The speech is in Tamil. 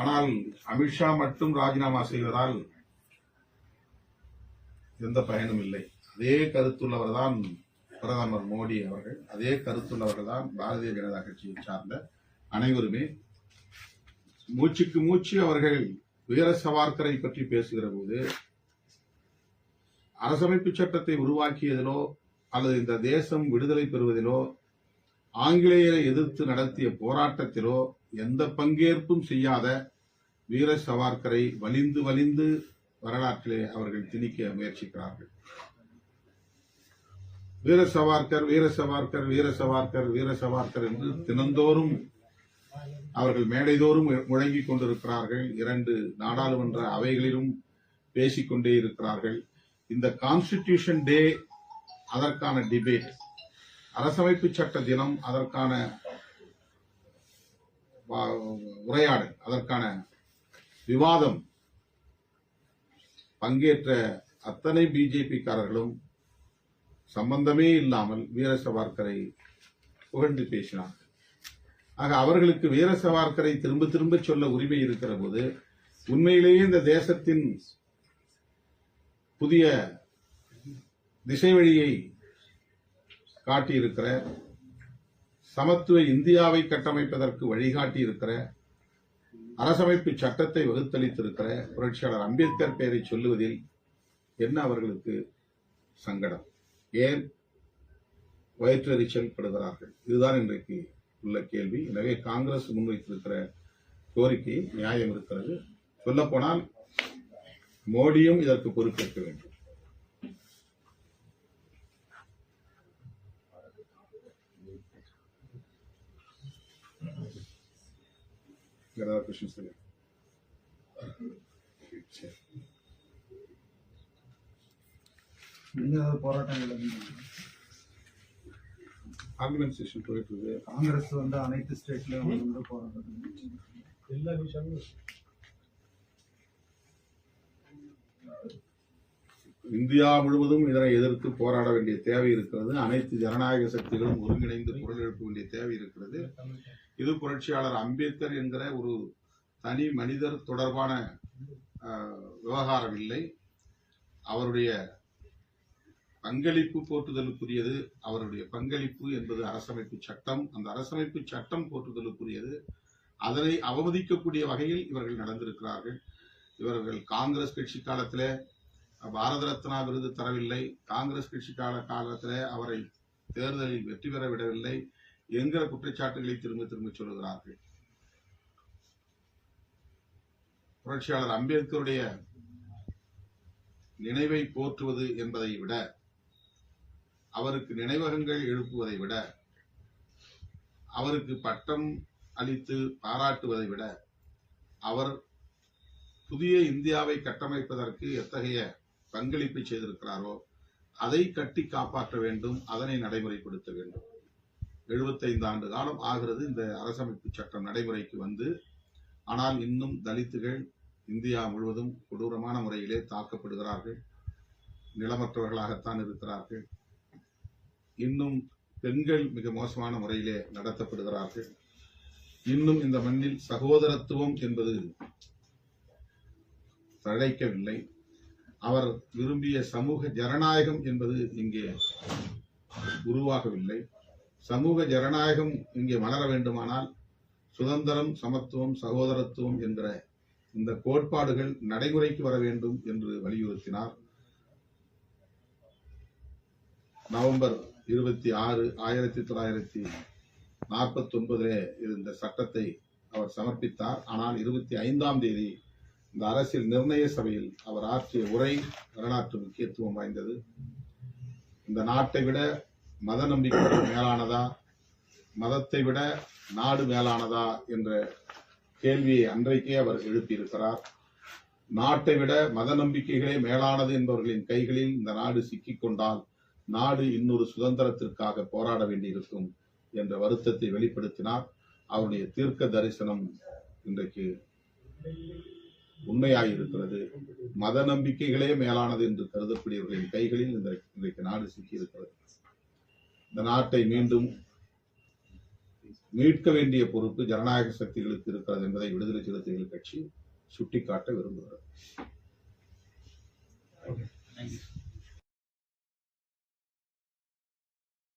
ஆனால் அமித்ஷா மட்டும் ராஜினாமா செய்வதால் எந்த பயனும் இல்லை. அதே கருத்துள்ளவர் தான் பிரதமர் மோடி அவர்கள். அதே கருத்துள்ளவர்கள் தான் பாரதிய ஜனதா கட்சியை சார்ந்த அனைவருமே. மூச்சுக்கு மூச்சு அவர்கள் வீர சவார்கரை பற்றி பேசுகிற போது அரசமைப்பு சட்டத்தை உருவாக்கியதிலோ அல்லது இந்த தேசம் விடுதலை பெறுவதிலோ ஆங்கிலேயரை எதிர்த்து நடத்திய போராட்டத்திலோ எந்த பங்கேற்பும் செய்யாத வீர சவார்கரை வலிந்து வலிந்து வரலாற்றிலே அவர்கள் திணிக்க முயற்சிக்கிறார்கள். வீர சவார்கர் வீர சவார்கர் வீர சவார்கர் வீர சவார்கர் என்று தினந்தோறும் அவர்கள் மேடைதோறும் முழங்கிக் கொண்டிருக்கிறார்கள். இரண்டு நாடாளுமன்ற அவைகளிலும் பேசிக்கொண்டே இருக்கிறார்கள். இந்த கான்ஸ்டிடியூஷன் டே அதற்கான டிபேட் அரசமைப்பு சட்ட தினம் அதற்கான உரையாடல் அதற்கான விவாதம். பங்கேற்ற அத்தனை பிஜேபிக்காரர்களும் சம்பந்தமே இல்லாமல் வீர சவார்கரை புகழ்ந்து பேசினார்கள் ஆக அவர்களுக்கு வீர சவார்கரை திரும்ப திரும்ப சொல்ல உரிமை இருக்கிற போது உண்மையிலேயே இந்த தேசத்தின் புதிய திசை வழியை காட்டியிருக்கிற சமத்துவ இந்தியாவை கட்டமைப்பதற்கு வழிகாட்டி இருக்கிற அரசமைப்பு சட்டத்தை வகுத்தளித்திருக்கிற புரட்சியாளர் அம்பேத்கர் பெயரை சொல்லுவதில் என்ன அவர்களுக்கு சங்கடம்? ஏன் வயிற்றெரிச்சல் படுகிறார்கள் இதுதான் இன்றைக்கு உள்ள கேள்வி. எனவே காங்கிரஸ் முன்வைத்திருக்கிற கோரிக்கை நியாயம் இருக்கிறது. சொல்லப்போனால் மோடியும் இதற்கு பொறுப்பேற்க வேண்டும். வேற ஏதாவது questions இருக்கா? சரி. வந்து ஆர்கனைசேஷன் போயிட்டு இருக்கு காங்கிரஸ் வந்து அனைத்து ஸ்டேட்லயும் வந்து போராட்டம் எல்லா விஷயமும் இந்தியா முழுவதும் இதனை எதிர்த்து போராட வேண்டிய தேவை இருக்கிறது. அனைத்து ஜனநாயக சக்திகளும் ஒருங்கிணைந்து குரல் எழுப்ப வேண்டிய தேவை இருக்கிறது. இது புரட்சியாளர் அம்பேத்கர் என்கிற ஒரு தனி மனிதர் தொடர்பான விவகாரம் இல்லை. அவருடைய பங்களிப்பு போற்றுதலுக்குரியது. அவருடைய பங்களிப்பு என்பது அரசமைப்பு சட்டம். அந்த அரசமைப்பு சட்டம் போற்றுதலுக்குரியது. அதனை அவமதிக்கக்கூடிய வகையில் இவர்கள் நடந்திருக்கிறார்கள். இவர்கள் காங்கிரஸ் கட்சி காலத்திலே பாரத ரத்னா விருது தரவில்லை. காங்கிரஸ் கட்சி கால காலத்தில் அவரை தேர்தலில் வெற்றி பெற விடவில்லை. என்கிற குற்றச்சாட்டுகளை திரும்ப திரும்ப சொல்லுகிறார்கள். புரட்சியாளர் அம்பேத்கருடைய நினைவை போற்றுவது என்பதை விட அவருக்கு நினைவகங்கள் எழுப்புவதை விட அவருக்கு பட்டம் அளித்து பாராட்டுவதை விட அவர் புதிய இந்தியாவை கட்டமைப்பதற்கு எத்தகைய பங்களிப்பை செய்திருக்கிறாரோ அதை கட்டி காப்பாற்ற வேண்டும் அதனை நடைமுறைப்படுத்த வேண்டும். 75 ஆண்டு காலம் ஆகிறது இந்த அரசமைப்பு சட்டம் நடைமுறைக்கு வந்து. ஆனால் இன்னும் தலித்துகள் இந்தியா முழுவதும் கொடூரமான முறையிலே தாக்கப்படுகிறார்கள். நிலமற்றவர்களாகத்தான் இருக்கிறார்கள். இன்னும் பெண்கள் மிக மோசமான முறையிலே நடத்தப்படுகிறார்கள். இன்னும் இந்த மண்ணில் சகோதரத்துவம் என்பது தழைக்கவில்லை. அவர் விரும்பிய சமூக ஜனநாயகம் என்பது இங்கே உருவாகவில்லை. சமூக ஜனநாயகம் இங்கே மலர வேண்டுமானால் சுதந்திரம் சமத்துவம் சகோதரத்துவம் என்கிற இந்த கோட்பாடுகள் நடைமுறைக்கு வர வேண்டும் என்று வலியுறுத்தினார். நவம்பர் இருபத்தி ஆறு ஆயிரத்தி தொள்ளாயிரத்தி நாற்பத்தி ஒன்பதிலே இருந்த சட்டத்தை அவர் சமர்ப்பித்தார். ஆனால் இருபத்தி ஐந்தாம் தேதி இந்த அரசியல் நிர்ணய சபையில் அவர் ஆற்றிய உரை வரலாற்று முக்கியத்துவம் வாய்ந்தது. இந்த நாட்டை விட மத நம்பிக்கை மேலானதா? மதத்தை விட நாடு மேலானதா? என்ற கேள்வியை அன்றைக்கே அவர் எழுப்பியிருக்கிறார். நாட்டை விட மத நம்பிக்கைகளே மேலானது என்பவர்களின் கைகளில் இந்த நாடு சிக்கிக் கொண்டால் நாடு இன்னொரு சுதந்திரத்திற்காக போராட வேண்டியிருக்கும் என்ற வருத்தத்தை வெளிப்படுத்தினார். அவருடைய தீர்க்க தரிசனம் இன்றைக்கு உண்மையாயிருக்கிறது. மத நம்பிக்கைகளே மேலானது என்று கருதக்கூடியவர்களின் கைகளில் இந்த இன்றைக்கு நாடு சிக்கியிருக்கிறது. இந்த நாட்டை மீண்டும் மீட்க வேண்டிய பொறுப்பு ஜனநாயக சக்திகளுக்கு இருக்கிறது என்பதை விடுதலை சிறுத்தைகள் கட்சி சுட்டிக்காட்ட விரும்புகிறது.